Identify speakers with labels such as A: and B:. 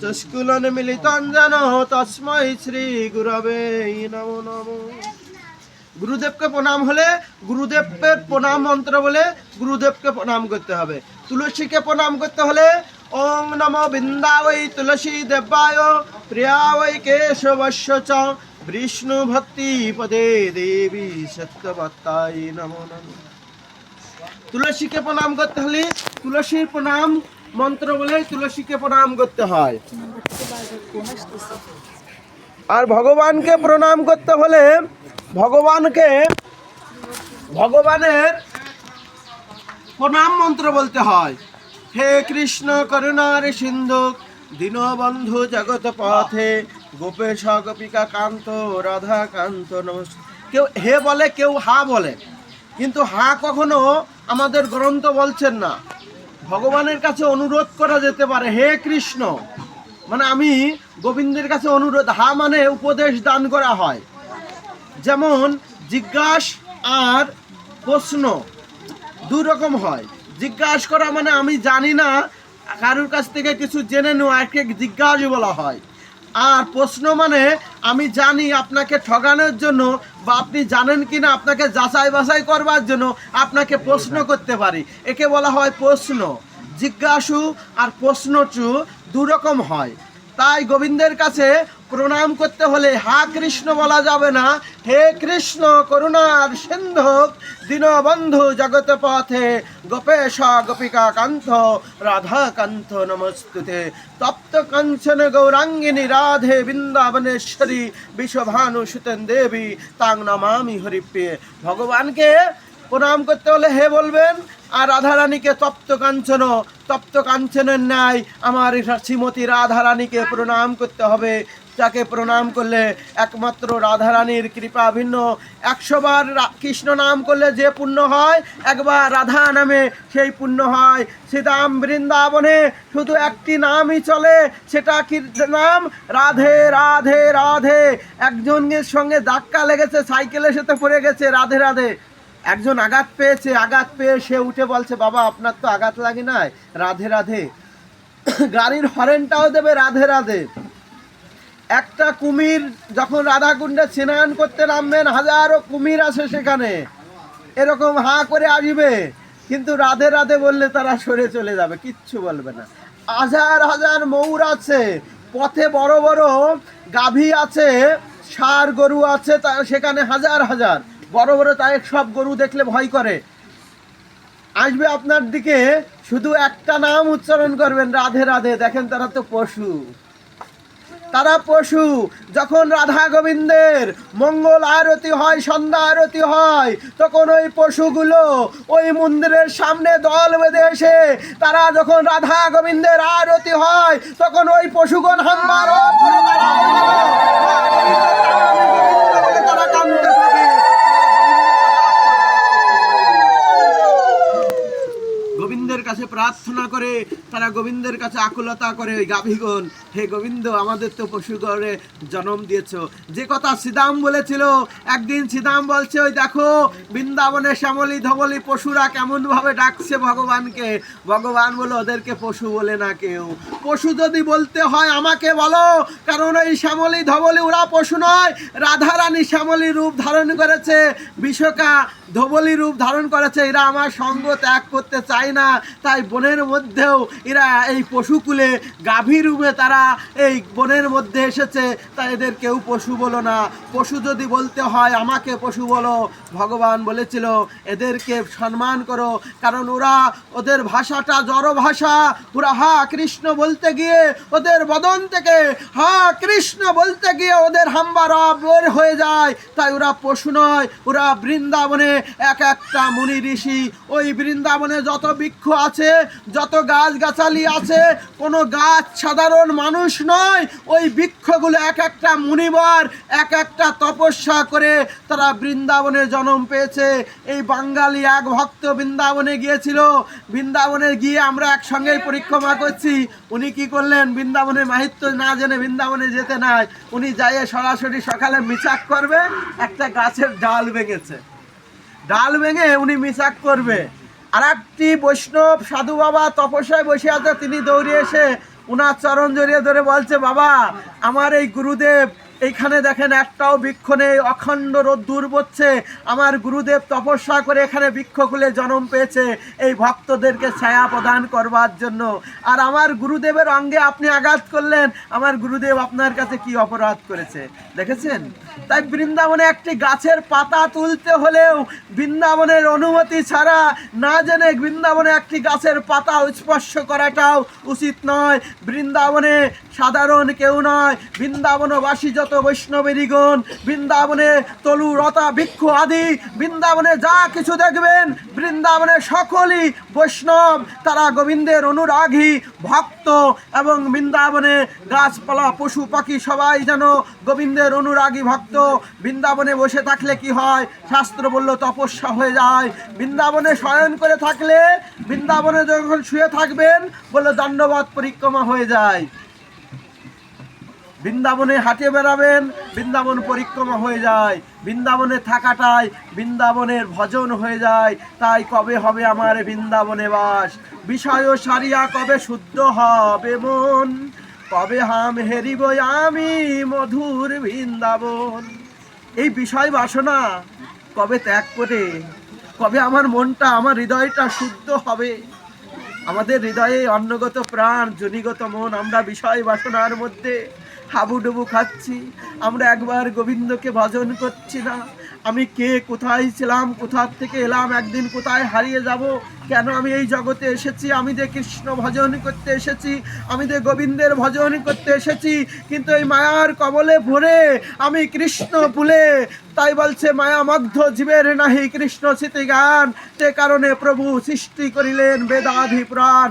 A: চস্কুলন্মিলিতঞ্জন তস্মৈ শ্রী গুরবে নমো নমো। গুরুদেবকে প্রণাম হলে গুরুদেবের প্রণাম মন্ত্র বলে গুরুদেবকে প্রণাম করতে হবে। তুলসীকে প্রণাম করতে হলে ওং নম বৃন্দাবৈ তুলসী দেবায়, প্রিয়াবৈ কেশবস্য চ, বিষ্ণু ভক্তি পদে দেবী সত্যবত্তাই নমো নমঃ। তুলসীকে প্রণাম করতে হলে তুলসীর প্রণাম মন্ত্র বলে তুলসীকে প্রণাম করতে হয়। আর ভগবানকে প্রণাম করতে হলে ভগবানকে ভগবানের প্রণাম মন্ত্র বলতে হয়। হে কৃষ্ণ করুণার সিন্ধু, দীনবন্ধু জগৎ পথে, গোপেশ গোপিকা কান্ত, রাধা কান্ত, নমস্কার। কেউ হে বলে, কেউ হা বলে। কিন্তু হা কখনো আমাদের গ্রন্থ বলছেন না। ভগবানের কাছে অনুরোধ করা যেতে পারে, হে কৃষ্ণ। মানে আমি গোবিন্দের কাছে অনুরোধ, হা মানে উপদেশ দান করা হয়। যেমন, জিজ্ঞাস আর প্রশ্ন দু রকম হয়। জিজ্ঞাস করা মানে আমি জানি না, কারোর কাছ থেকে কিছু জেনে নেওয়া একে জিজ্ঞাসা বলা হয়। আর প্রশ্ন মানে আমি জানি আপনাকে ঠগানোর জন্য বা আপনি জানেন কি না আপনাকে যাচাই বাছাই করবার জন্য আপনাকে প্রশ্ন করতে পারি। একে বলা হয় প্রশ্ন। জিজ্ঞাসু আর প্রশ্নচু দু রকম হয়। তাই গোবিন্দের কাছে প্রণাম করতে হলে হা কৃষ্ণ বলা যাবে না। হে কৃষ্ণ করুণার সিন্ধুক, দীনবন্ধু জগত পথে। গোপেশ গোপিকা কান্ত, রাধা কান্ত নমস্তুতে। তপ্ত কাঞ্চন গৌরাঙ্গিনী রাধে বৃন্দাবনেশ্বরী, বিশ্বভানু সুতেন দেবী, তাং নমামি হরিপ্রিয়ে। ভগবানকে প্রণাম করতে হলে হে বলবেন আর রাধারানীকে তপ্ত কাঞ্চন, তপ্ত কাঞ্চনের ন্যায় আমার শ্রীমতী রাধারানীকে প্রণাম করতে হবে। যাকে প্রণাম করলে একমাত্র রাধারানীর কৃপা ভিন্ন। একশোবার কৃষ্ণ নাম করলে যে পুণ্য হয়, একবার রাধা নামে সেই পুণ্য হয়। শ্রীদাম বৃন্দাবনে শুধু একটি নামই চলে, সেটা কি নাম? রাধে রাধে রাধে। একজনের সঙ্গে ধাক্কা লেগেছে, সাইকেলের সাথে পড়ে গেছে, রাধে রাধে। একজন আঘাত পেয়েছে, আঘাত পেয়ে সে উঠে বলছে, বাবা, আপনার তো আঘাত লাগে নাই। রাধে রাধে। গাড়ির হরেনটাও দেবে, রাধে রাধে। একটা কুমির যখন রাধাকুণ্ডে স্নান করতে নামবেন, হাজারো কুমির আছে সেখানে। এরকম হা করে আসবে। কিন্তু রাধে রাধে বললে তারা সরে চলে যাবে, কিচ্ছু বলবে না। হাজার হাজার ময়ূর আছে, পথে বড় বড় গাভী আছে, ষাঁড় গরু আছে, তা সেখানে হাজার হাজার। বড় বড় তাই সব গরু দেখলে ভয় করে। আসবে আপনার দিকে, শুধু একটা নাম উচ্চারণ করবেন, রাধে রাধে, দেখেন তারা তো পশু। তারা পশু, যখন রাধা গোবিন্দের মঙ্গল আরতি হয়, সন্ধ্যা আরতি হয়, তখন ওই পশুগুলো ওই মন্দিরের সামনে দল বেঁধে এসে, তারা যখন রাধা গোবিন্দের আরতি হয়, তখন ওই পশুগণ হাম্বার তারা কান্দতে থাকে গোবিন্দের কাছে প্রার্থনা করে, তারা গোবিন্দের কাছে আকুলতা করে, ওই গাভীগণ, হে গোবিন্দ, আমাদের তো পশুগণে জন্ম দিয়েছ। যে কথা সিদাম বলেছিল, একদিন সিদাম বলছে, ওই দেখো, বৃন্দাবনে শ্যামলি ধবলি পশুরা কেমন ভাবে ডাকছে ভগবানকে। ভগবান বলে ওদেরকে পশু বলে না কেউ। পশু যদি বলতে হয় আমাকে বলো, কারণ ওই শ্যামলি ধবলি ওরা পশু নয়। রাধারানী শ্যামলি রূপ ধারণ করেছে বিশ্বকা ধবলি রূপ ধারণ করেছে। এরা আমার সঙ্গ ত্যাগ করতে চায় না। তাই বনের মধ্যেও এরা এই পশুকুলে গাভী রূপে তারা এই বনের মধ্যে এসেছে। তাই এদের কেউ পশু বলো না। পশু যদি বলতে হয়, আমাকে পশু বলো। ভগবান বলেছিল, এদেরকে সম্মান করো। কারণ ওরা ওদের ভাষাটা জড় ভাষা। ওরা হা কৃষ্ণ বলতে গিয়ে ওদের বদন থেকে হা কৃষ্ণ বলতে গিয়ে ওদের হাম্বারা বের হয়ে যায়। তাই ওরা পশু নয়, ওরা বৃন্দাবনে এক একটা মুনি ঋষি। ওই বৃন্দাবনে যত বৃক্ষ আছে যত গাছ গাছালি আছে, কোনো গাছ সাধারণ মানুষ নয়। ওই বৃক্ষগুলো এক একটা মুনিবর, এক একটা তপস্যা করে তারা বৃন্দাবনে জন্ম পেয়েছে। এই বাঙালি এক ভক্ত বৃন্দাবনে গিয়েছিল। বৃন্দাবনে গিয়ে আমরা একসঙ্গে পরিক্রমা করছি। উনি কি করলেন? বৃন্দাবনে মাহিত্য না জেনে বৃন্দাবনে যেতে নাই। উনি যাইয়ে সরাসরি সকালে মিচাক করবে, একটা গাছের ডাল ভেঙেছে। ডাল ভেঙে উনি মিসাক করবে। আর একটি বৈষ্ণব সাধু বাবা তপস্যায় বসে আছে, তিনি দৌড়ে এসে উনার চরণ জড়িয়ে ধরে বলছে, বাবা, আমার এই গুরুদেব এইখানে দেখেন একটাও বৃক্ষ নেই, অখণ্ড রোদ্দুর পড়ছে আমার গুরুদেব তপস্যা করে এখানে বৃক্ষ খুলে জন্ম পেয়েছে, এই ভক্তদেরকে ছায়া প্রদান করবার জন্য। আর আমার গুরুদেবের অঙ্গে আপনি আঘাত করলেন, আমার গুরুদেব আপনার কাছে কি অপরাধ করেছে? দেখেছেন? তাই বৃন্দাবনে একটি গাছের পাতা তুলতে হলেও বৃন্দাবনের অনুমতি ছাড়া না জেনে বৃন্দাবনে একটি গাছের পাতা স্পর্শ করাটাও উচিত নয়। বৃন্দাবনে সাধারণ কেউ নয়। বৃন্দাবনবাসী যত বৈষ্ণবেরিগণ, বৃন্দাবনে তলু, রতা বৃক্ষ আদি, বৃন্দাবনে যা কিছু দেখবেন, বৃন্দাবনে সকলই বৈষ্ণব। তারা গোবিন্দের অনুরাগী, ভক্ত এবং বৃন্দাবনে গাছপালা, পশু, পাখি সবাই যেন গোবিন্দের অনুরাগী ভক্ত। বৃন্দাবনে বসে থাকলে কি হয়? শাস্ত্র বলল, তপস্যা হয়ে যায়। বৃন্দাবনে শয়ন করে থাকলে, বৃন্দাবনে যখন শুয়ে থাকবেন, বলল দণ্ডবাদ পরিক্রমা হয়ে যায়। বৃন্দাবনে হাঁটে বেড়াবেন, বৃন্দাবন পরিক্রমা হয়ে যায়, বৃন্দাবনে থাকাটাই বৃন্দাবনের ভজন হয়ে যায়। তাই কবে হবে আমার বৃন্দাবনে বাস? বিষয় সারিয়া কবে শুদ্ধ হবে মন? কবে হাম হেরিব আমি মধুর বৃন্দাবন? এই বিষয় বাসনা কবে ত্যাগ করে, কবে আমার মনটা, আমার হৃদয়টা শুদ্ধ হবে? আমাদের হৃদয়ে অন্নগত প্রাণ, জনিগত মন, আমরা বিষয় বাসনার মধ্যে হাবুডুবু খাচ্ছি। আমরা একবার গোবিন্দকে ভজন করছি না। আমি কে, কোথায় ছিলাম, কোথার থেকে এলাম, একদিন কোথায় হারিয়ে যাব? কেন আমি এই জগতে এসেছি? আমি যে কৃষ্ণ ভজন করতে এসেছি, আমি যে গোবিন্দের ভজন করতে এসেছি, কিন্তু এই মায়ার কবলে ভরে আমি কৃষ্ণ ভুলে তাই বলছে মায়ামগ্ধ জীবের নাহি কৃষ্ণ স্মৃতি গান সে কারণে প্রভু সৃষ্টি করিলেন বেদাধি প্রাণ